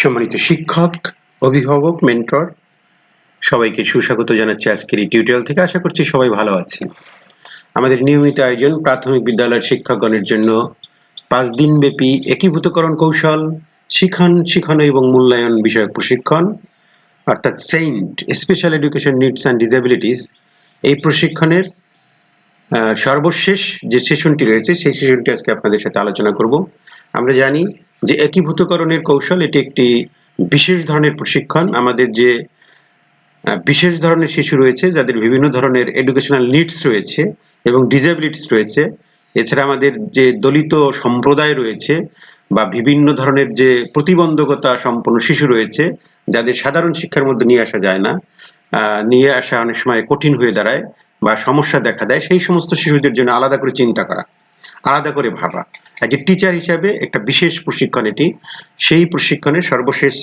সম্মানিত শিক্ষক, অভিভাবক মেন্টর সবাইকে সুস্বাগত জানাচ্ছি আজকের এই টিউটোরিয়াল থেকে। আশা করছি সবাই ভালো আছেন। আমাদের নিয়মিত আয়োজন প্রাথমিক বিদ্যালয়ের শিক্ষকগণের জন্য পাঁচ দিন ব্যাপী একীভূতকরণ কৌশল, শিখন, শিখানো এবং মূল্যায়ন বিষয়ক প্রশিক্ষণ, অর্থাৎ saint special education needs and disabilities এই প্রশিক্ষণের সর্বশেষ যে সেশনটি রয়েছে, সেই সেশনটি আজকে আপনাদের সাথে আলোচনা করব। আমরা জানি যে একীভূতকরণের কৌশল, এটি একটি বিশেষ ধরনের প্রশিক্ষণ। আমাদের যে বিশেষ ধরনের শিশু রয়েছে, যাদের বিভিন্ন ধরনের এডুকেশনাল নিডস রয়েছে এবং ডিসেবিলিটিস রয়েছে, এছাড়া আমাদের যে দলিত সম্প্রদায় রয়েছে বা বিভিন্ন ধরনের যে প্রতিবন্ধকতা সম্পন্ন শিশু রয়েছে, যাদের সাধারণ শিক্ষার মধ্যে নিয়ে আসা যায় না নিয়ে আসা অনেক সময় কঠিন হয়ে দাঁড়ায় বা সমস্যা দেখা দেয়, সেই সমস্ত শিশুদের জন্য আলাদা করে চিন্তা করা। আলাদা করে ভাবা। এ টিচার হিসাবে একটা বিশেষ প্রশিক্ষণ এটি, সেই প্রশিক্ষণের সর্বশেষ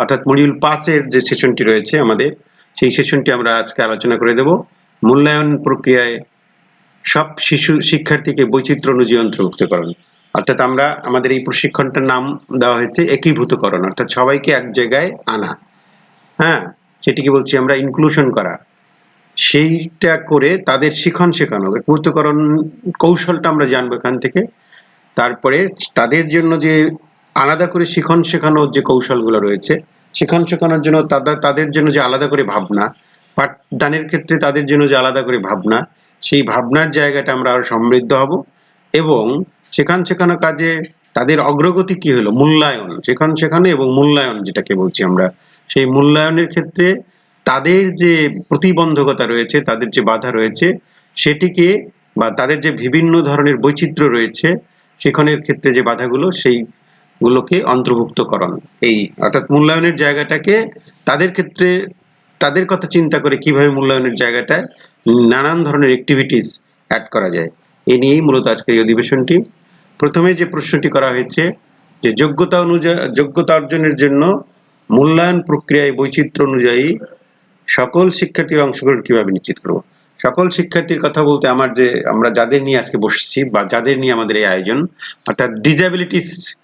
অর্থাৎ মডিউল পাঁচের যে সেশনটি রয়েছে আমাদের, সেই সেশনটি আমরা আজকে আলোচনা করে দেব। মূল্যায়ন প্রক্রিয়ায় সব শিশু, শিক্ষার্থীকে বৈচিত্র্য অনুযায়ী অন্তর্ভুক্তকরণ অর্থাৎ আমরা, আমাদের এই প্রশিক্ষণটার নাম দেওয়া হয়েছে একীভূতকরণ, অর্থাৎ সবাইকে এক জায়গায় আনা। হ্যাঁ সেটিকে বলছি আমরা ইনক্লুশন করা। সেইটা করে তাদের শিখন শেখানো একীভূতকরণ কৌশলটা আমরা জানব এখান থেকে। তারপরে তাদের জন্য যে আলাদা করে শিখন শেখানোর যে কৌশলগুলো রয়েছে, শিখন শেখানোর জন্য তাদের জন্য যে আলাদা করে ভাবনা, পাঠদানের ক্ষেত্রে তাদের জন্য যে আলাদা করে ভাবনা, সেই ভাবনার জায়গাটা আমরা আরও সমৃদ্ধ হব। এবং শেখান শেখানো কাজে তাদের অগ্রগতি কি হলো? মূল্যায়ন, শেখান শেখানো এবং মূল্যায়ন যেটাকে বলছি আমরা, সেই মূল্যায়নের ক্ষেত্রে তাদের যে প্রতিবন্ধকতা রয়েছে, তাদের যে বাধা রয়েছে, সেটিকে বা তাদের যে বিভিন্ন ধরনের বৈচিত্র্য রয়েছে, সেখানের ক্ষেত্রে যে বাধাগুলো, সেইগুলোকে অন্তর্ভুক্তকরণ। এই অর্থাৎ মূল্যায়নের জায়গাটাকে তাদের ক্ষেত্রে, তাদের কথা চিন্তা করে কীভাবে মূল্যায়নের জায়গাটায় নানান ধরনের অ্যাক্টিভিটিস অ্যাড করা যায়, এ নিয়েই মূলত আজকের এই অধিবেশনটি। প্রথমে যে প্রশ্নটি করা হয়েছে, যে যোগ্যতা অনুযায়ী, যোগ্যতা অর্জনের জন্য মূল্যায়ন প্রক্রিয়ায় বৈচিত্র্য অনুযায়ী সকল শিক্ষার্থীর অংশগ্রহণ কীভাবে নিশ্চিত করব? সকল শিক্ষার্থীর কথা বলতে আমার যে, আমরা যাদের নিয়ে আজকে বসছি বা যাদের নিয়ে আমাদের এই আয়োজন, অর্থাৎ ডিসেবিলিটিস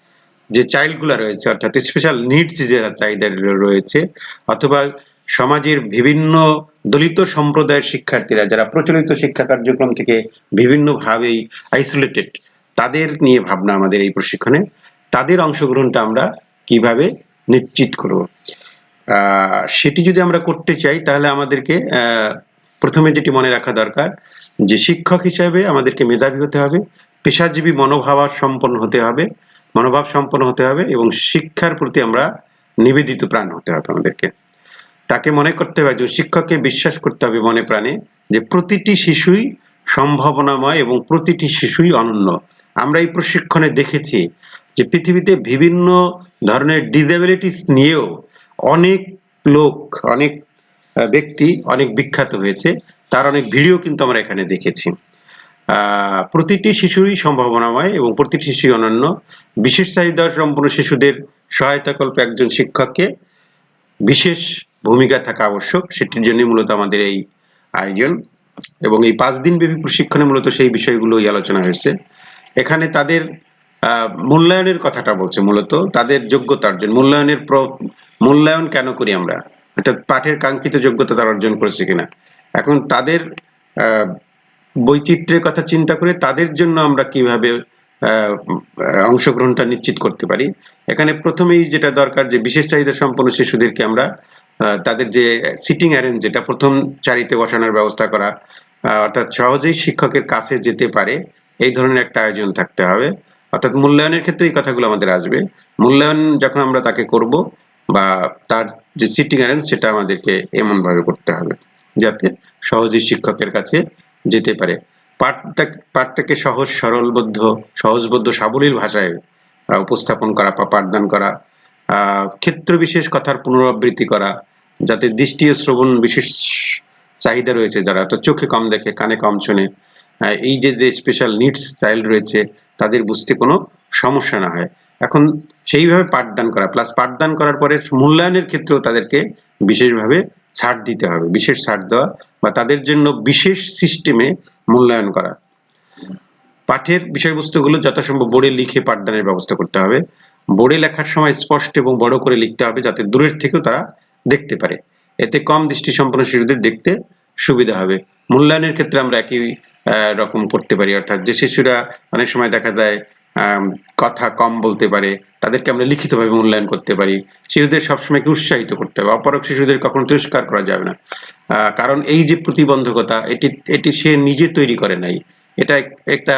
যে চাইল্ডগুলো রয়েছে, অর্থাৎ স্পেশাল নিডস যে চাহিদা রয়েছে, অথবা সমাজের বিভিন্ন দলিত সম্প্রদায়ের শিক্ষার্থীরা যারা প্রচলিত শিক্ষা কার্যক্রম থেকে বিভিন্নভাবেই আইসোলেটেড তাদের নিয়ে ভাবনা আমাদের এই প্রশিক্ষণে, তাদের অংশগ্রহণটা আমরা কীভাবে নিশ্চিত করব? সেটি যদি আমরা করতে চাই, তাহলে আমাদেরকে প্রথমে যেটি মনে রাখা দরকার, যে শিক্ষক হিসাবে আমাদেরকে মেধাবী হতে হবে, পেশাজীবী মনোভাব সম্পন্ন হতে হবে মনোভাব সম্পন্ন হতে হবে এবং শিক্ষার প্রতি আমরা নিবেদিত প্রাণ হতে হবে আমাদেরকে। তাকে মনে করতে হবে যে শিক্ষককে বিশ্বাস করতে হবে মনে প্রাণে যে প্রতিটি শিশুই সম্ভাবনাময় এবং প্রতিটি শিশুই অনন্য। আমরা এই প্রশিক্ষণে দেখেছি যে পৃথিবীতে বিভিন্ন ধরনের ডিসেবিলিটিস নিয়েও অনেক লোক, অনেক ব্যক্তি অনেক বিখ্যাত হয়েছে। তার অনেক ভিডিও কিন্তু আমরা এখানে দেখেছি। প্রতিটি শিশুই সম্ভাবনাময় এবং প্রতিটি শিশুই অনন্য। বিশেষ চাহিদা সম্পন্ন শিশুদের সহায়তাকল্পে একজন শিক্ষককে বিশেষ ভূমিকা থাকা আবশ্যক। সেটির জন্য মূলত আমাদের এই আয়োজন এবং এই পাঁচ দিন ব্যাপী প্রশিক্ষণে মূলত সেই বিষয়গুলোই আলোচনা হয়েছে। এখানে তাদের মূল্যায়নের কথাটা বলছে মূলত, তাদের যোগ্যতা অর্জন, মূল্যায়নের মূল্যায়ন কেন করি আমরা? অর্থাৎ পাঠের কাঙ্ক্ষিত যোগ্যতা তারা অর্জন করেছে কিনা? এখন তাদের বৈচিত্র্যের কথা চিন্তা করে তাদের জন্য আমরা কীভাবে অংশগ্রহণটা নিশ্চিত করতে পারি? এখানে প্রথমেই যেটা দরকার যে বিশেষ চাহিদা সম্পন্ন শিশুদেরকে আমরা তাদের যে সিটিং অ্যারেঞ্জ যেটা প্রথম চারিতে বসানোর ব্যবস্থা করা অর্থাৎ সহজেই শিক্ষকের কাছে যেতে পারে, এই ধরনের একটা আয়োজন থাকতে হবে। অর্থাৎ মূল্যায়নের ক্ষেত্রে এই কথাগুলো আমাদের আসবে। মূল্যায়ন যখন আমরা তাকে করব বা তার যে সিটিং অ্যারেঞ্জ সেটা আমাদেরকে এমন ভাবে করতে হবে যাতে সহজেই শিক্ষকের কাছে যেতে পারে। পাঠটা পাঠটাকে সহজ, সরলবদ্ধ, সহজবদ্ধ, সাবলীল ভাষায় উপস্থাপন করা বা পাঠদান করা ক্ষেত্র বিশেষ কথার পুনরাবৃত্তি করা, যাতে দৃষ্টি ও শ্রবণ বিশেষ চাহিদা রয়েছে যারা তো চোখে কম দেখে, কানে কম শোনে এই যে যে স্পেশাল নিডস চাইল্ড রয়েছে তাদের বুঝতে কোনো সমস্যা না হয়। এখন সেইভাবে পাঠদান করা প্লাস পাঠদান করার পরে মূল্যায়নের ক্ষেত্রেও তাদেরকে বিশেষভাবে ছাড় দিতে হবে, বিশেষ ছাড় দেওয়া বা তাদের জন্য বিশেষ সিস্টেমে মূল্যায়ন করা। পাঠের বিষয়বস্তুগুলো যথাসম্ভব বোর্ডে লিখে পাঠদানের ব্যবস্থা করতে হবে। বোর্ডে লেখার সময় স্পষ্ট এবং বড় করে লিখতে হবে যাতে দূরের থেকেও তারা দেখতে পারে। এতে কম দৃষ্টি সম্পন্ন শিশুদের দেখতে সুবিধা হবে। মূল্যায়নের ক্ষেত্রে আমরা একই রকম করতে পারি। অর্থাৎ যে শিশুরা অনেক সময় দেখা যায় কথা কম বলতে পারে, তাদেরকে আমরা লিখিতভাবে মূল্যায়ন করতে পারি। শিশুদের সবসময় উৎসাহিত করতে হবে? অপরক শিশুদের কখনো তিরস্কার করা যাবে না। কারণ এই যে প্রতিবন্ধকতা, এটি এটি সে নিজে তৈরি করে নাই। এটা একটা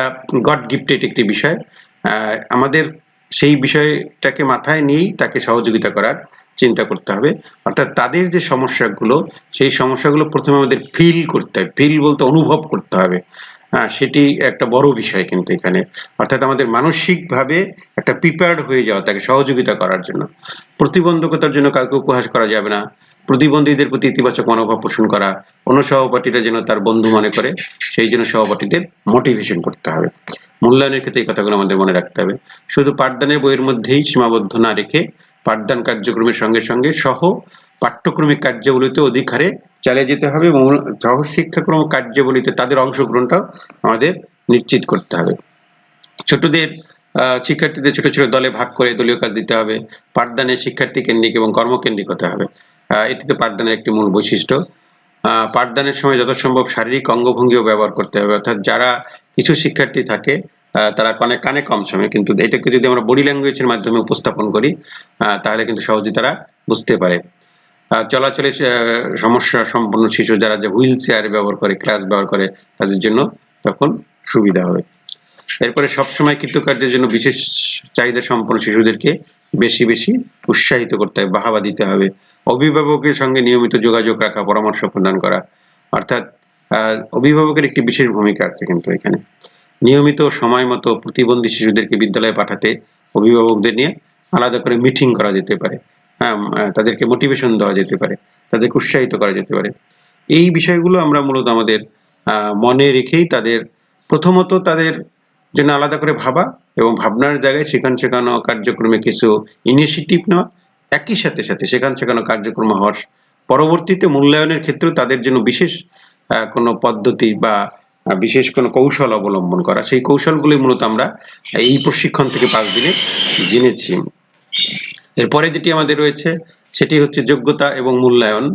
গড গিফটেড একটি বিষয়। আমাদের সেই বিষয়টাকে মাথায় নিয়েই তাকে সহযোগিতা করার চিন্তা করতে হবে। অর্থাৎ তাদের যে সমস্যাগুলো, সেই সমস্যাগুলো প্রথমে আমাদের ফিল করতে হবে। ফিল বলতে অনুভব করতে হবে। হ্যাঁ সেটি একটা বড় বিষয় কিন্তু এখানে। অর্থাৎ আমাদের মানসিকভাবে একটা প্রিপেয়ার্ড হয়ে যাওয়া, তাকে সহযোগিতা করার জন্য। প্রতিবন্ধকতার জন্য কাউকে উপহাস করা যাবে না। প্রতিবন্ধীদের প্রতি ইতিবাচক মনোভাব পোষণ করা, অন্য সহপাঠীরা যেন তার বন্ধু মনে করে, সেই জন্য সহপাঠীদের মোটিভেশন করতে হবে। মূল্যায়নের ক্ষেত্রে এই কথাগুলো আমাদের মনে রাখতে হবে। শুধু পাঠদানের বইয়ের মধ্যেই সীমাবদ্ধ না রেখে পাঠদান কার্যক্রমের সঙ্গে সঙ্গে সহ পাঠ্যক্রমিক কার্যাবলীতে অধিক হারে চালিয়ে যেতে হবে সহ শিক্ষাক্রম কার্যাবলীতে তাদের অংশগ্রহণটাও আমাদের নিশ্চিত করতে হবে। ছোটদের শিক্ষার্থীদের ছোট ছোট দলে ভাগ করে দলীয় কাজ দিতে হবে পাঠদানে শিক্ষার্থী কেন্দ্রিক এবং কর্মকেন্দ্রিক হতে হবে। এটি তো পাঠদানের একটি মূল বৈশিষ্ট্য। পাঠদানের সময় যত সম্ভব শারীরিক অঙ্গভঙ্গিও ব্যবহার করতে হবে। অর্থাৎ যারা কিছু শিক্ষার্থী থাকে তারা কানে কানে কম সময়, কিন্তু এটাকে যদি আমরা বডি ল্যাঙ্গুয়েজের মাধ্যমে উপস্থাপন করি তাহলে কিন্তু সহজেই তারা বুঝতে পারে। চলাচলে সমস্যা সম্পন্ন শিশু যারা যে হুইল চেয়ার ব্যবহার করে ক্লাস ব্যবহার করে, তাদের জন্য তখন সুবিধা হবে। এরপরে সবসময় কৃতকার্যের জন্য বিশেষ চাহিদা সম্পন্ন শিশুদেরকে বেশি বেশি উৎসাহিত করতে হবে, বাহাবা দিতে হবে। অভিভাবকের সঙ্গে নিয়মিত যোগাযোগ রাখা, পরামর্শ প্রদান করা। অর্থাৎ অভিভাবকের একটি বিশেষ ভূমিকা আছে কিন্তু এখানে। নিয়মিত সময় মতো প্রতিবন্ধী শিশুদেরকে বিদ্যালয়ে পাঠাতে অভিভাবকদের নিয়ে আলাদা করে মিটিং করা যেতে পারে। হ্যাঁ তাদেরকে মোটিভেশন দেওয়া যেতে পারে, তাদেরকে উৎসাহিত করা যেতে পারে। এই বিষয়গুলো আমরা মূলত আমাদের মনে রেখেই তাদের, প্রথমত তাদের জন্য আলাদা করে ভাবা এবং ভাবনার জায়গায় সেখান শেখানো কার্যক্রমে কিছু ইনিশিয়েটিভ নেওয়া। একই সাথে সাথে সেখান শেখানো কার্যক্রম হওয়ার পরবর্তীতে মূল্যায়নের ক্ষেত্রেও তাদের জন্য বিশেষ কোনো পদ্ধতি বা বিশেষ কোনো কৌশল অবলম্বন করা, সেই কৌশলগুলি মূলত আমরা এই প্রশিক্ষণ থেকে পাঁচ দিনে জেনেছি। এরপরে যেটি আমাদের রয়েছে, সেটি হচ্ছে যোগ্যতা এবং মূল্যায়ন।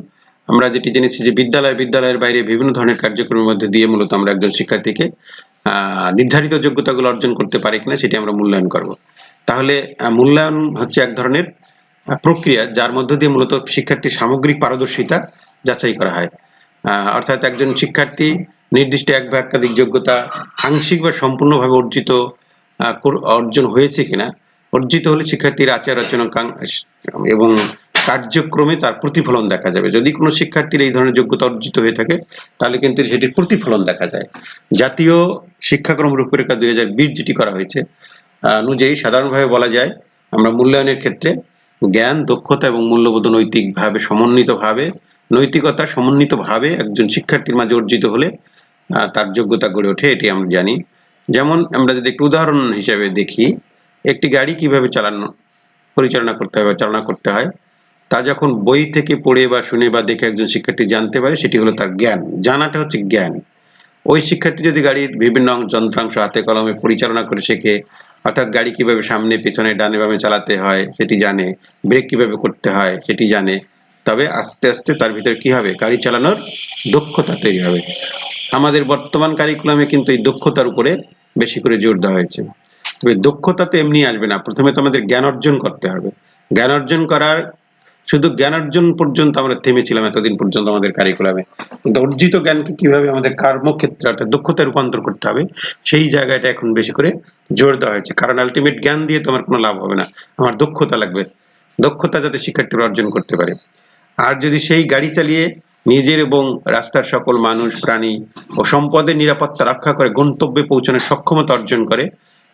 আমরা যেটি জেনেছি যে বিদ্যালয়, বিদ্যালয়ের বাইরে বিভিন্ন ধরনের কার্যক্রমের মধ্যে দিয়ে মূলত আমরা একজন শিক্ষার্থীকে নির্ধারিত যোগ্যতাগুলো অর্জন করতে পারে কিনা সেটি আমরা মূল্যায়ন করব। তাহলে মূল্যায়ন হচ্ছে এক ধরনের প্রক্রিয়া যার মধ্য দিয়ে মূলত শিক্ষার্থীর সামগ্রিক পারদর্শিতা যাচাই করা হয়। অর্থাৎ একজন শিক্ষার্থী নির্দিষ্ট এক বা একাধিক যোগ্যতা আংশিক বা সম্পূর্ণভাবে অর্জিত অর্জন হয়েছে কিনা, অর্জিত হলে শিক্ষার্থীর আচার আচরণ এবং কার্যক্রমে তার প্রতিফলন দেখা যাবে। যদি কোনো শিক্ষার্থীর এই ধরনের যোগ্যতা অর্জিত হয়ে থাকে, তাহলে কিন্তু সেটির প্রতিফলন দেখা যায়। জাতীয় শিক্ষাক্রম রূপরেখা দুই হাজার বিশ যেটি করা হয়েছে অনুযায়ী সাধারণভাবে বলা যায়, আমরা মূল্যায়নের ক্ষেত্রে জ্ঞান, দক্ষতা এবং মূল্যবোধ নৈতিকভাবে, সমন্বিতভাবে নৈতিকতা সমন্বিতভাবে একজন শিক্ষার্থীর মাঝে অর্জিত হলে তার যোগ্যতা গড়ে ওঠে, এটি আমরা জানি। যেমন আমরা যদি একটু উদাহরণ হিসেবে দেখি, একটি গাড়ি কীভাবে চালানো, পরিচালনা করতে হয় বা চালনা করতে হয়, তা যখন বই থেকে পড়ে বা শুনে বা দেখে একজন শিক্ষার্থী জানতে পারে, সেটি হলো তার জ্ঞান। জানাটা হচ্ছে জ্ঞান। ওই শিক্ষার্থী যদি গাড়ির বিভিন্ন যন্ত্রাংশ হাতে, কলমে পরিচালনা করে শেখে, অর্থাৎ গাড়ি কীভাবে সামনে, পিছনে, ডানে বামে চালাতে হয়, সেটি জানে, ব্রেক কীভাবে করতে হয়, সেটি জানে তবে আস্তে আস্তে তার ভিতরে কি হবে? গাড়ি চালানোর দক্ষতা তৈরি হবে। আমাদের বর্তমান কারিকুলামে কিন্তু এই দক্ষতার উপরে বেশি করে জোর দেওয়া হয়েছে। তবে দক্ষতা তো এমনি আসবে না। প্রথমে তো আমাদের জ্ঞান অর্জন করতে হবে। জ্ঞান অর্জন করার, শুধু জ্ঞান অর্জন পর্যন্ত আমরা থেমেছিলাম এতদিন পর্যন্ত আমাদের কারিকুলামে কিন্তু অর্জিত জ্ঞানকে কীভাবে আমাদের কর্মক্ষেত্রে অর্থাৎ দক্ষতায় রূপান্তর করতে হবে, সেই জায়গাটা এখন বেশি করে জোর দেওয়া হয়েছে। কারণ আলটিমেট জ্ঞান দিয়ে তোমার কোনো লাভ হবে না। আমার দক্ষতা লাগবে। দক্ষতা যাতে শিক্ষার্থীরা অর্জন করতে পারে। আর যদি সেই গাড়ি চালিয়ে নিজের এবং রাস্তার সকল মানুষ, প্রাণী ও সম্পদের নিরাপত্তা রক্ষা করে গন্তব্যে পৌঁছানোর সক্ষমতা অর্জন করে,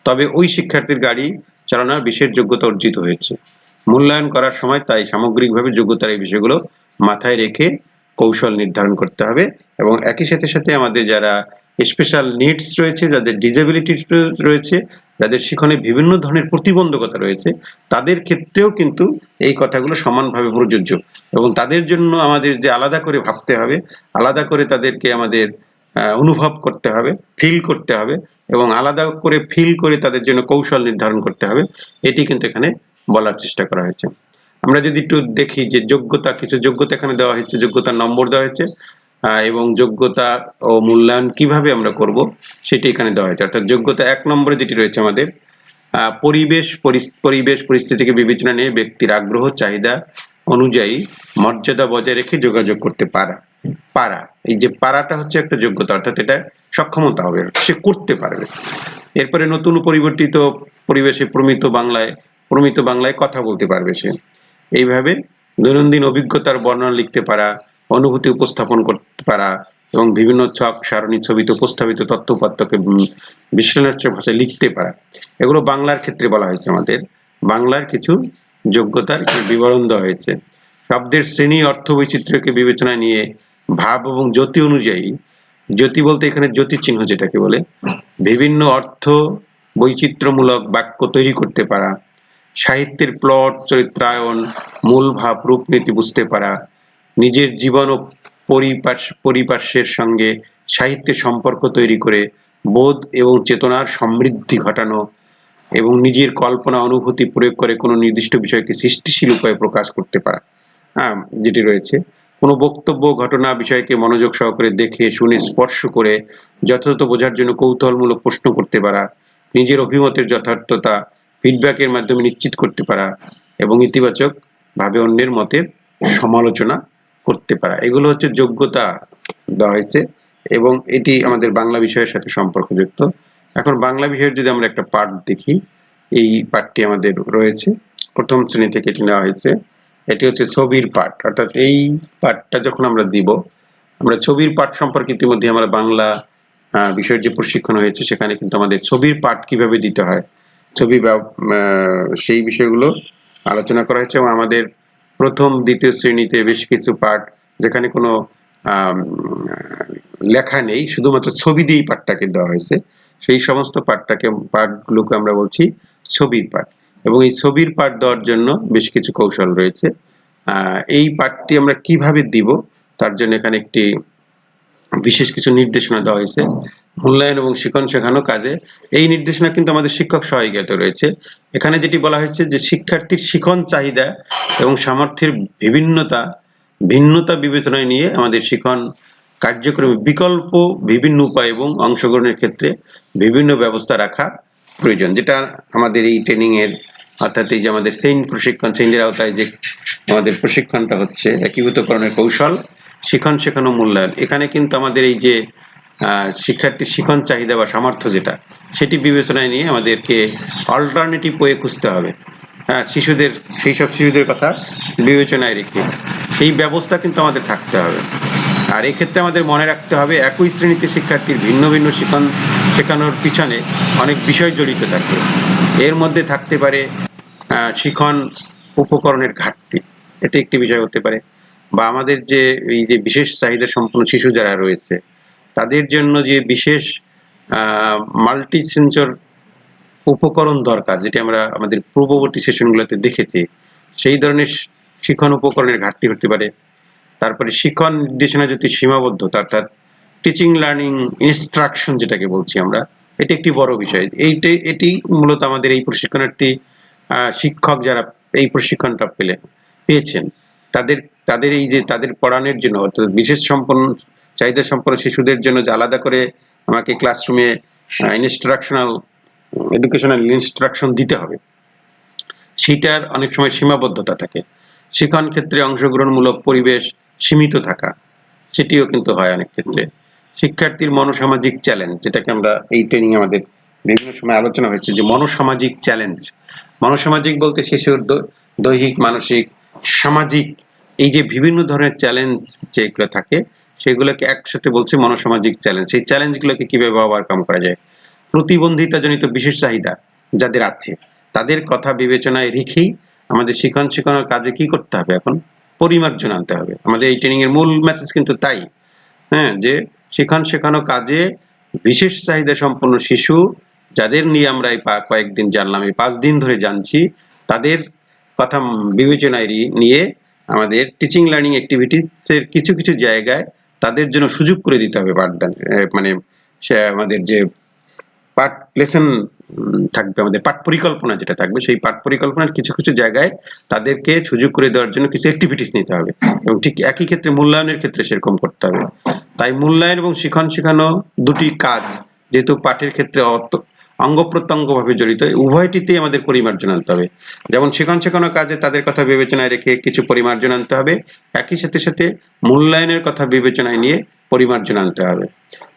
তবে ওই শিক্ষার্থীর গাড়ি চালানোর বিশেষ যোগ্যতা অর্জিত হয়েছে। মূল্যায়ন করার সময় তাই সামগ্রিকভাবে যোগ্যতার এই বিষয়গুলো মাথায় রেখে কৌশল নির্ধারণ করতে হবে এবং একই সাথে সাথে আমাদের যারা স্পেশাল নিডস রয়েছে, যাদের ডিসেবিলিটি রয়েছে যাদের শিখনে বিভিন্ন ধরনের প্রতিবন্ধকতা রয়েছে, তাদের ক্ষেত্রেও কিন্তু এই কথাগুলো সমানভাবে প্রযোজ্য। এবং তাদের জন্য আমাদের যে আলাদা করে ভাবতে হবে, আলাদা করে তাদেরকে আমাদের অনুভব করতে হবে ফিল করতে হবে এবং আলাদা করে ফিল করে তাদের জন্য কৌশল নির্ধারণ করতে হবে, এটি কিন্তু এখানে বলার চেষ্টা করা হয়েছে। আমরা যদি একটু দেখি যে যোগ্যতা, কিছু যোগ্যতা এখানে দেওয়া হয়েছে, যোগ্যতার নম্বর দেওয়া হয়েছে এবং যোগ্যতা ও মূল্যায়ন কীভাবে আমরা করব সেটি এখানে দেওয়া হয়েছে। অর্থাৎ যোগ্যতা এক নম্বরে যেটি রয়েছে আমাদের পরিবেশ পরিবেশ পরিস্থিতিকে বিবেচনা নিয়ে ব্যক্তির আগ্রহ, চাহিদা অনুযায়ী মর্যাদা বজায় রেখে যোগাযোগ করতে পারা পারা। এই যে পারাটা হচ্ছে একটা যোগ্যতা, অর্থাৎ এটা সক্ষমতা হবে, সে করতে পারবে। এরপরে নতুন পরিবর্তিত পরিবেশে প্রমিত বাংলায় প্রমিত বাংলায় কথা বলতে পারবে সে। এইভাবে দৈনন্দিন অভিজ্ঞতার বর্ণনা লিখতে পারা অনুভূতি উপস্থাপন করতে পারা এবং বিভিন্ন ছক সারণী ছবিতে উপস্থাপিত তথ্যপাত্রকে উম, বিশ্লেষণাত্মক ভাষায় লিখতে পারা। এগুলো বাংলার ক্ষেত্রে বলা হয়েছে আমাদের। বাংলার কিছু যোগ্যতার বিবরণ দেওয়া হয়েছে। শব্দের শ্রেণি অর্থ বৈচিত্র্যকে বিবেচনায় নিয়ে ভাব এবং জ্যোতি অনুযায়ী জ্যোতি বলতে এখানে জ্যোতি চিহ্ন যেটাকে বলে বিভিন্ন অর্থ বৈচিত্র্যমূলক বাক্য তৈরি করতে পারা সাহিত্যের প্লট চরিত্রায়ন মূল ভাব রূপনীতি বুঝতে পারা নিজের জীবন ও পরিপার্শ পরিপার্শ্বের সঙ্গে সাহিত্যের সম্পর্ক তৈরি করে বোধ এবং চেতনার সমৃদ্ধি ঘটানো এবং নিজের কল্পনা, অনুভূতি প্রয়োগ করে কোনো নির্দিষ্ট বিষয়কে সৃষ্টিশীল উপায়ে প্রকাশ করতে পারা। হ্যাঁ যেটি রয়েছে। কোনো বক্তব্য, ঘটনা, বিষয়কে মনোযোগ সহকারে দেখে, শুনে, স্পর্শ করে যথাযথ বোঝার জন্য কৌতূহলমূলক প্রশ্ন করতে পারা, নিজের অভিমতের যথার্থতা ফিডব্যাকের মাধ্যমে নিশ্চিত করতে পারা এবং ইতিবাচক ভাবে অন্যের মতের সমালোচনা করতে পারা। এগুলো হচ্ছে যোগ্যতা দেওয়া হয়েছে এবং এটি আমাদের বাংলা বিষয়ের সাথে সম্পর্কযুক্ত। এখন বাংলা বিষয়ের যদি আমরা একটা পাঠ দেখি, এই পাঠটি আমাদের রয়েছে। প্রথম শ্রেণি থেকে এটি নেওয়া হয়েছে। এটি হচ্ছে ছবির পাঠ। অর্থাৎ এই পাঠটা যখন আমরা দিব, আমরা ছবির পাঠ সম্পর্কে ইতিমধ্যে আমরা বাংলা বিষয়ের যে প্রশিক্ষণ হয়েছে, সেখানে কিন্তু আমাদের ছবির পাঠ কীভাবে দিতে হয়, ছবি সেই বিষয়গুলো আলোচনা করা হয়েছে এবং আমাদের প্রথম, দ্বিতীয় শ্রেণীতে বেশ কিছু পাঠ যেখানে কোনো লেখা নেই, শুধুমাত্র ছবি দিয়েই পাঠটাকে দেওয়া হয়েছে। সেই সমস্ত পাঠটাকে, পাঠগুলোকে আমরা বলছি ছবির পাঠ। এবং এই ছবির পাঠ দেওয়ার জন্য বেশ কিছু কৌশল রয়েছে। এই পাঠটি আমরা কীভাবে দিব, তার জন্য এখানে একটি বিশেষ কিছু নির্দেশনা দেওয়া হয়েছে। মূল্যায়ন এবং শিক্ষণ শেখানো কাজে। এই নির্দেশনা কিন্তু আমাদের শিক্ষক সহায়িকাতে রয়েছে। এখানে যেটি বলা হয়েছে যে শিক্ষার্থীর শিখন চাহিদা এবং সামর্থ্যের বিভিন্নতা, ভিন্নতা বিবেচনায় নিয়ে আমাদের শিখন কার্যক্রমে বিকল্প বিভিন্ন উপায় এবং অংশগ্রহণের ক্ষেত্রে বিভিন্ন ব্যবস্থা রাখা প্রয়োজন। যেটা আমাদের এই ট্রেনিং এর অর্থাৎ এই যে আমাদের সেইন প্রশিক্ষণ সেইনের আওতায় যে আমাদের প্রশিক্ষণটা হচ্ছে, একীভূতকরণের কৌশল, শিখন শেখানো মূল্যায়ন। এখানে কিন্তু আমাদের এই যে শিক্ষার্থীর শিখন চাহিদা বা সামর্থ্য যেটা, সেটি বিবেচনায় নিয়ে আমাদেরকে অল্টারনেটিভ ওয়ে খুঁজতে হবে। হ্যাঁ শিশুদের সেই সব শিশুদের কথা বিবেচনায় রেখে সেই ব্যবস্থা কিন্তু আমাদের থাকতে হবে। আর এক্ষেত্রে আমাদের মনে রাখতে হবে, একই শ্রেণীতে শিক্ষার্থীর ভিন্ন ভিন্ন শিখন, শেখানোর পিছনে অনেক বিষয় জড়িত থাকে। এর মধ্যে থাকতে পারে শিখন উপকরণের ঘাটতি। এটা একটি বিষয় হতে পারে। বা আমাদের যে, এই যে বিশেষ চাহিদা সম্পন্ন শিশু যারা রয়েছে তাদের জন্য যে বিশেষ মাল্টি সেন্সর উপকরণ দরকার, যেটি আমরা আমাদের পূর্ববর্তী সেশনগুলোতে দেখেছি, সেই ধরনের শিক্ষণ উপকরণের ঘাটতি হতে পারে। তারপরে শিক্ষণ নির্দেশনা যদি সীমাবদ্ধতা অর্থাৎ টিচিং লার্নিং ইনস্ট্রাকশন যেটাকে বলছি আমরা, এটি একটি বড় বিষয়। এইটি, এটি মূলত আমাদের এই প্রশিক্ষণার্থী শিক্ষক যারা এই প্রশিক্ষণটা পেলেন পেয়েছেন, তাদের তাদের এই যে তাদের পড়ানোর জন্য অর্থাৎ বিশেষ সম্পন্ন চাহিদা সম্পন্ন শিশুদের জন্য যে আলাদা করে আমাকে ক্লাসরুমে ইনস্ট্রাকশনাল এডুকেশনাল ইনস্ট্রাকশন দিতে হবে। সেটার অনেক সময় সীমাবদ্ধতা থাকে। শিক্ষণ ক্ষেত্রে অংশগ্রহণমূলক পরিবেশ সীমিত থাকা, সেটিও কিন্তু হয় অনেক ক্ষেত্রে। শিক্ষার্থীর মনোসামাজিক চ্যালেঞ্জ যেটাকে আমরা এই ট্রেনিং আমাদের বিভিন্ন সময় আলোচনা হয়েছে যে মনোসামাজিক চ্যালেঞ্জ মনোসামাজিক বলতে শিশুর দৈহিক, মানসিক, সামাজিক এই যে বিভিন্ন ধরনের চ্যালেঞ্জ যেগুলো থাকে সেগুলোকে একসাথে বলছে মনোসামাজিক চ্যালেঞ্জ সেই চ্যালেঞ্জগুলোকে কীভাবে ওভারকাম করা যায়? প্রতিবন্ধিতাজনিত বিশেষ চাহিদা যাদের আছে, তাদের কথা বিবেচনায় রেখেই আমাদের শিক্ষণ শেখানোর কাজে কি করতে হবে এখন? পরিমার্জন আনতে হবে। আমাদের এই ট্রেনিং এর মূল মেসেজ কিন্তু তাই। হ্যাঁ যে শিক্ষণ শেখানো কাজে বিশেষ চাহিদা সম্পন্ন শিশু যাদের নিয়ে আমরা এই কয়েকদিন জানলাম, এই পাঁচ দিন ধরে জানছি, তাদের কথা বিবেচনায় নিয়ে আমাদের টিচিং লার্নিং অ্যাক্টিভিটিসের কিছু কিছু জায়গায় তাদের জন্য সুযোগ করে দিতে হবে পাঠদান মানে সে আমাদের যে পাঠ লেসন থাকবে, আমাদের পাঠ পরিকল্পনা যেটা থাকবে, সেই পাঠ পরিকল্পনার কিছু কিছু জায়গায় তাদেরকে সুযোগ করে দেওয়ার জন্য কিছু অ্যাক্টিভিটিস নিতে হবে। এবং ঠিক একই ক্ষেত্রে মূল্যায়নের ক্ষেত্রে সেরকম করতে হবে। তাই মূল্যায়ন এবং শিখন শেখানো দুটি কাজ, যেহেতু পাঠের ক্ষেত্রে অঙ্গ প্রত্যঙ্গ ভাবে জড়িত উভয়টিতেই আমাদের পরিমার্জন আনতে হবে। যেমন শিখন শেখানো কাজে তাদের কথা বিবেচনায় রেখে কিছু পরিমার্জন আনতে হবে, একই সাথে সাথে মূল্যায়নের কথা বিবেচনায় নিয়ে পরিমার্জন আনতে হবে।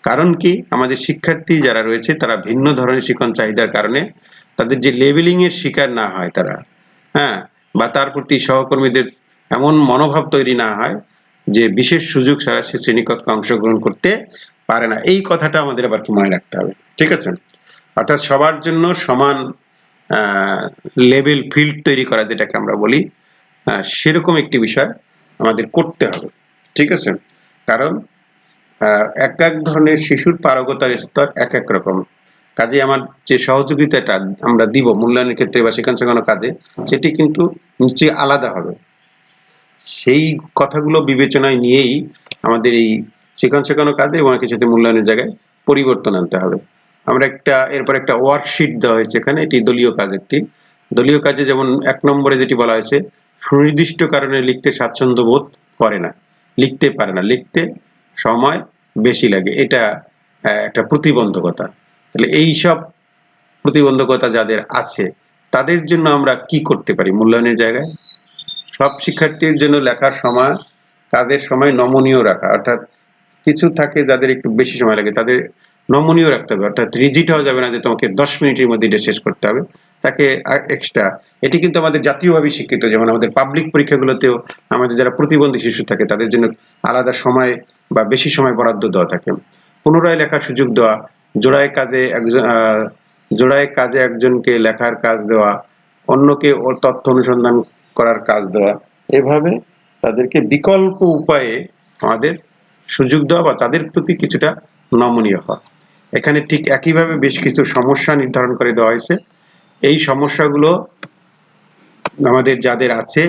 কারণ কি? আমাদের শিক্ষার্থী যারা রয়েছে, তারা ভিন্ন ধরনের শিক্ষণ চাহিদার কারণে তাদের যে লেবেলিং এর শিকার না হয় তারা। হ্যাঁ? বা তার প্রতি সহকর্মীদের এমন মনোভাব তৈরি না হয় যে বিশেষ সুযোগ ছাড়া সে শ্রেণীকক্ষে অংশগ্রহণ করতে পারে না। এই কথাটা আমাদের আবার কি মনে রাখতে হবে? ঠিক আছে? অর্থাৎ সবার জন্য সমান লেভেল ফিল্ড তৈরি করা যেটাকে আমরা বলি সেরকম একটি বিষয় আমাদের করতে হবে, ঠিক আছে? কারণ এক এক ধরনের শিশুর পারগতার স্তর এক এক রকম। কাজে আমার যে সহযোগিতাটা আমরা দিব মূল্যায়নের ক্ষেত্রে বা সেখান শেখানো কাজে, সেটি কিন্তু নিচে আলাদা হবে। সেই কথাগুলো বিবেচনায় নিয়েই আমাদের এই শেখান শেখানো কাজে এবং কিছুতে মূল্যায়নের জায়গায় পরিবর্তন আনতে হবে। আমরা একটা, এরপর একটা ওয়ার্কশিট দেওয়া হয়েছে এখানে, এটি দলীয় কাজ একটি। দলীয় কাজে যেমন এক নম্বরে যেটি বলা হয়েছে, সুনির্দিষ্ট কারণে লিখতে স্বাচ্ছন্দ্য বোধ করে না, লিখতে পারে না, লিখতে সময় বেশি লাগে, এটা একটা প্রতিবন্ধকতা। তাহলে এই সব প্রতিবন্ধকতা যাদের আছে, তাদের জন্য আমরা কি করতে পারি মূল্যায়নের জায়গায়? সব শিক্ষার্থীর জন্য লেখার সময়, কাজের সময় নমনীয় রাখা, অর্থাৎ কিছু থাকে যাদের একটু বেশি সময় লাগে, তাদের নমনীয় রাখতে হবে, অর্থাৎ রিজিট হওয়া যাবে না যে তোমাকে দশ মিনিটের মধ্যে এটা শেষ করতে হবে। তাকে এক্সট্রা এটি কিন্তু আমাদের জাতীয়ভাবে শিক্ষিত, যেমন আমাদের পাবলিক পরীক্ষাগুলোতেও আমাদের যারা প্রতিবন্ধী শিশু থাকে, তাদের জন্য আলাদা সময় বা বেশি সময় বরাদ্দ দেওয়া থাকে। পুনরায় লেখার সুযোগ দেওয়া, জোড়ায় কাজে একজন জোড়ায় কাজে একজনকে লেখার কাজ দেওয়া, অন্যকে ওর তথ্য অনুসন্ধান করার কাজ দেওয়া, এভাবে তাদেরকে বিকল্প উপায়ে আমাদের সুযোগ দেওয়া বা তাদের প্রতি কিছুটা নমনীয় হওয়া। এখানে ঠিক একইভাবে বেশ কিছু সমস্যা নির্ধারণ করে দেওয়া হয়েছে। এই সমস্যাগুলো আমাদের যাদের আছে,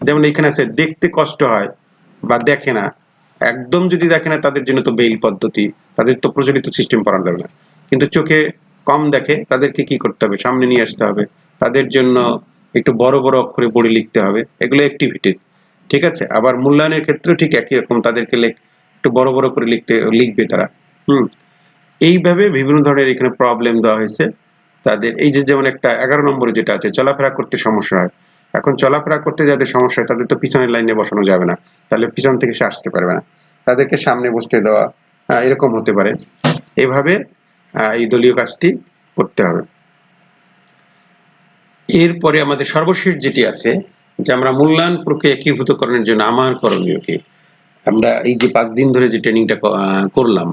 যেমন এখানে আছে, দেখতে কষ্ট হয় বা দেখে না। একদম যদি দেখে না, তাদের জন্য তো বেইল পদ্ধতি, তাদের তো প্রচলিত সিস্টেম পড়ানো যাবে না। কিন্তু চোখে কম দেখে, তাদেরকে কি করতে হবে? সামনে নিয়ে আসতে হবে। তাদের জন্য একটু বড় বড় অক্ষরে পড়ে লিখতে হবে। এগুলো অ্যাক্টিভিটিস ঠিক আছে? আবার মূল্যায়নের ক্ষেত্রেও ঠিক একই রকম, তাদেরকে একটু বড় বড় করে লিখতে, লিখবে তারা। হুম এইভাবে বিভিন্ন ধরনের এখানে প্রবলেম দেওয়া হয়েছে। তাদের এই যে যেমন একটা এগারো নম্বরে যেটা আছে, চলাফেরা করতে সমস্যা হয়। এখন চলাফেরা করতে যাদের সমস্যা হয়, তাদের তো পিছনের লাইনে বসানো যাবে না। তাহলে পিছন থেকে সে আসতে পারবে না। তাদেরকে সামনে বসতে দেওয়া এরকম হতে পারে। এভাবে এই দলীয় কাজটি করতে হবে। এরপরে আমাদের সর্বশেষ যেটি আছে, যে আমরা মূল্যায়ন প্রক্রিয়া একীভূতকরণের জন্য, আমার করণীয় কি? আমরা এই যে পাঁচ দিন ধরে যে ট্রেনিংটা করলাম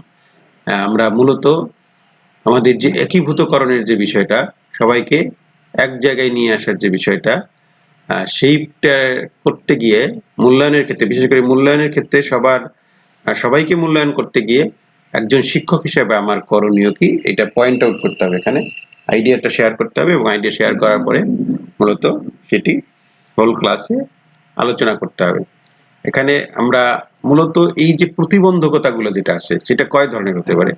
আমরা মূলত আমাদের যে একীভূতকরণের যে বিষয়টা, সবাইকে এক জায়গায় নিয়ে আসার যে বিষয়টা সেইটা করতে গিয়ে মূল্যায়নের ক্ষেত্রে, বিশেষ করে মূল্যায়নের ক্ষেত্রে সবার সবাইকে মূল্যায়ন করতে গিয়ে একজন শিক্ষক হিসেবে আমার করণীয় কি, এটা পয়েন্ট আউট করতে হবে এখানে। আইডিয়াটা শেয়ার করতে হবে এবং আইডিয়া শেয়ার করার পরে মূলত সেটি হোল ক্লাসে আলোচনা করতে হবে। এখানে আমরা মূলত এই যে প্রতিবন্ধকতাগুলো যেটা আছে, সেটা কয় ধরনের হতে পারে?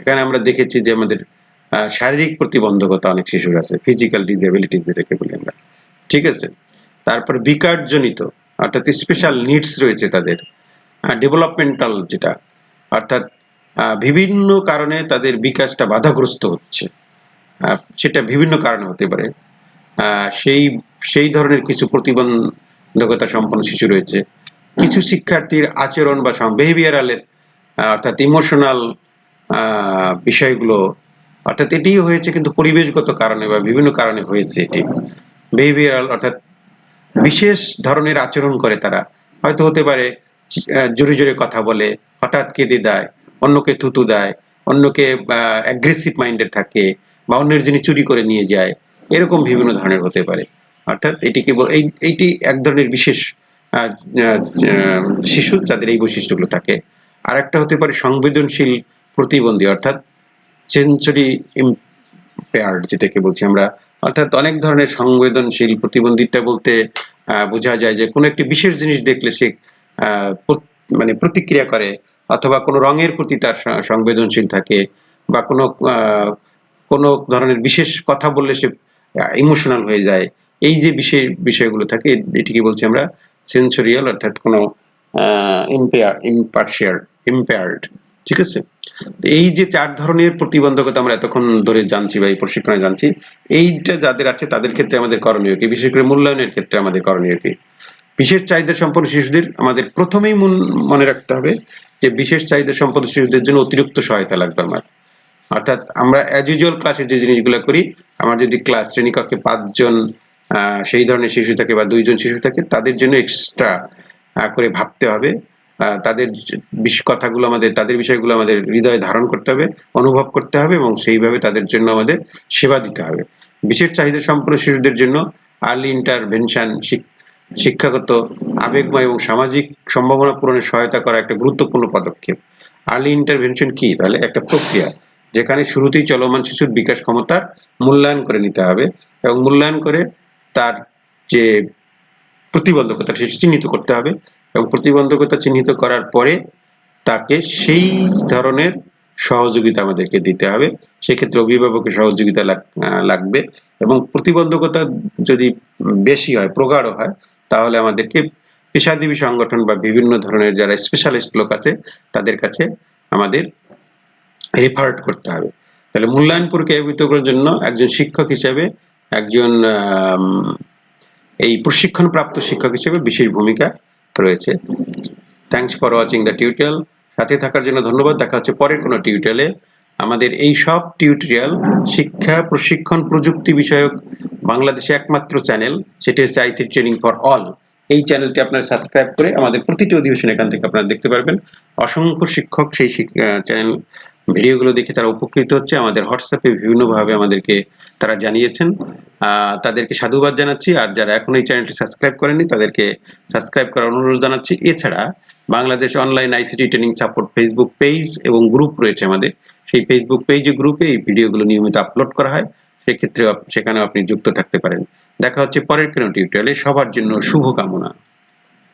এখানে আমরা দেখেছি যে আমাদের শারীরিক প্রতিবন্ধকতা অনেক শিশুর আছে ফিজিক্যাল ডিসএবিলিটিস যেটাকে বলি আমরা। ঠিক আছে? তারপর বিকারজনিত, অর্থাৎ স্পেশাল নিডস রয়েছে তাদের। ডেভেলপমেন্টাল যেটা, অর্থাৎ বিভিন্ন কারণে তাদের বিকাশটা বাধাগ্রস্ত হচ্ছে। সেটা বিভিন্ন কারণে হতে পারে। সেই সেই ধরনের কিছু প্রতিবন্ধকতা সম্পন্ন শিশু রয়েছে। কিছু শিক্ষার্থীর আচরণ বা বিহেভিয়ারালের অর্থাৎ ইমোশনাল বিষয়গুলো, অর্থাৎ এটি হয়েছে কিন্তু পরিবেশগত কারণে বা বিভিন্ন কারণে হয়েছে এটি। বিহেভিয়ারাল অর্থাৎ বিশেষ ধরনের আচরণ করে তারা। হয়তো হতে পারে জোরে জোরে কথা বলে, হঠাৎ কেঁদে দেয়, অন্যকে থুতু দেয়, অন্যকে অ্যাগ্রেসিভ মাইন্ডেড থাকে, বা অন্যের জিনিস চুরি করে নিয়ে যায়, এরকম বিভিন্ন ধরনের হতে পারে। অর্থাৎ এটিকে বল- এই এইটি এক ধরনের বিশেষ শিশু যাদের এই বৈশিষ্ট্যগুলো থাকে আর একটা হতে পারে সংবেদনশীল প্রতিবন্ধী, অর্থাৎ সেঞ্চুরি ইম্পেয়ার্ড যেটাকে বলছি আমরা, অর্থাৎ অনেক ধরনের সংবেদনশীল প্রতিবন্ধিতা বলতে বোঝা যায় যে কোনো একটি বিশেষ জিনিস দেখলে সে মানে প্রতিক্রিয়া করে, অথবা কোনো রঙের প্রতি তার সংবেদনশীল থাকে, বা কোনো কোনো ধরনের বিশেষ কথা বললে সে ইমোশনাল হয়ে যায়। এই যে বিষয় বিষয়গুলো থাকে এটিকে বলছি আমরা সেন্সরিয়াল অর্থাৎ কোনো ইম্পেয়ার ইম্পার্শিয়ার ইম্পেয়ার্ড ঠিক আছে? এই যে চার ধরনের প্রতিবন্ধকতা আমরা এতক্ষণ ধরে জানছি বা এই প্রশিক্ষণে জানছি, এইটা যাদের আছে তাদের ক্ষেত্রে আমাদের করণীয় কি? বিশেষ করে মূল্যায়নের ক্ষেত্রে আমাদের করণীয় কি? বিশেষ চাহিদা সম্পন্ন শিশুদের আমাদের প্রথমেই মন- রাখতে হবে যে বিশেষ চাহিদা সম্পন্ন শিশুদের জন্য অতিরিক্ত সহায়তা লাগবে আমার। অর্থাৎ আমরা অ্যাজ ইউজুয়াল ক্লাসে যে জিনিসগুলো করি, আমার যদি ক্লাস শ্রেণীকক্ষে পাঁচজন সেই ধরনের শিশু থাকে বা দুইজন শিশু থাকে, তাদের জন্য এক্সট্রা করে ভাবতে হবে। তাদের কথাগুলো আমাদের, তাদের বিষয়গুলো আমাদের হৃদয়ে ধারণ করতে হবে, অনুভব করতে হবে এবং সেইভাবে তাদের জন্য আমাদের সেবা দিতে হবে। বিশেষ চাহিদা সম্পন্ন শিশুদের জন্য আর্লি ইন্টারভেনশন শিক্ষাগত আবেগময় এবং সামাজিক সম্ভাবনা পূরণে সহায়তা করা একটা গুরুত্বপূর্ণ পদক্ষেপ। আর্লি ইন্টারভেনশন কি? তাহলে একটা প্রক্রিয়া, যেখানে শুরুতেই চলমান শিশুর বিকাশ ক্ষমতার মূল্যায়ন করে নিতে হবে এবং মূল্যায়ন করে তার যে প্রতিবন্ধকতা, সেটি চিহ্নিত করতে হবে এবং প্রতিবন্ধকতা চিহ্নিত করার পরে তাকে সেই ধরনের সহযোগিতা আমাদেরকে দিতে হবে। সেক্ষেত্রে অভিভাবকের সহযোগিতা লাগ- লাগবে এবং প্রতিবন্ধকতা যদি বেশি হয়, প্রগাঢ় হয়, তাহলে আমাদেরকে পেশাজীবী সংগঠন বা বিভিন্ন ধরনের যারা স্পেশালিস্ট লোক আছে, তাদের কাছে আমাদের রেফার্ট করতে হবে। তাহলে মূল্যায়ন প্রক্রিয়াভিত করার জন্য একজন শিক্ষক হিসেবে একজন এই প্রশিক্ষণপ্রাপ্ত শিক্ষক হিসেবে বিশেষ ভূমিকা রয়েছে। Thanks for watching the tutorial সাথে থাকার জন্য ধন্যবাদ। দেখা হচ্ছে পরের কোনো টিউটোরিয়ালে আমাদের এই সব টিউটোরিয়াল শিক্ষা, প্রশিক্ষণ, প্রযুক্তি বিষয়ক বাংলাদেশে একমাত্র চ্যানেল সেটি হচ্ছে আইসি ট্রেনিং ফর অল এই চ্যানেলটি আপনারা সাবস্ক্রাইব করে আমাদের প্রতিটি অধিবেশন এখান থেকে আপনারা দেখতে পারবেন। অসংখ্য শিক্ষক সেই চ্যানেল ভিডিওগুলো দেখে তারা উপকৃত হচ্ছে। আমাদের হোয়াটসঅ্যাপে বিভিন্নভাবে আমাদেরকে তারা জানিয়েছেন। তাদেরকে সাধুবাদ জানাচ্ছি আর যারা এখন এই চ্যানেলটি সাবস্ক্রাইব করেনি তাদেরকে সাবস্ক্রাইব করার অনুরোধ জানাচ্ছি। এছাড়া Bangladesh online ICT training support Facebook page এবং গ্রুপ রয়েছে আমাদের। সেই ফেসবুক পেজে গ্রুপে এই ভিডিওগুলো নিয়মিত আপলোড করা হয়। সেক্ষেত্রে সেখানেও আপনি যুক্ত থাকতে পারেন। দেখা হচ্ছে পরের কোনো টিউটোরিয়ালে। সবার জন্য শুভকামনা।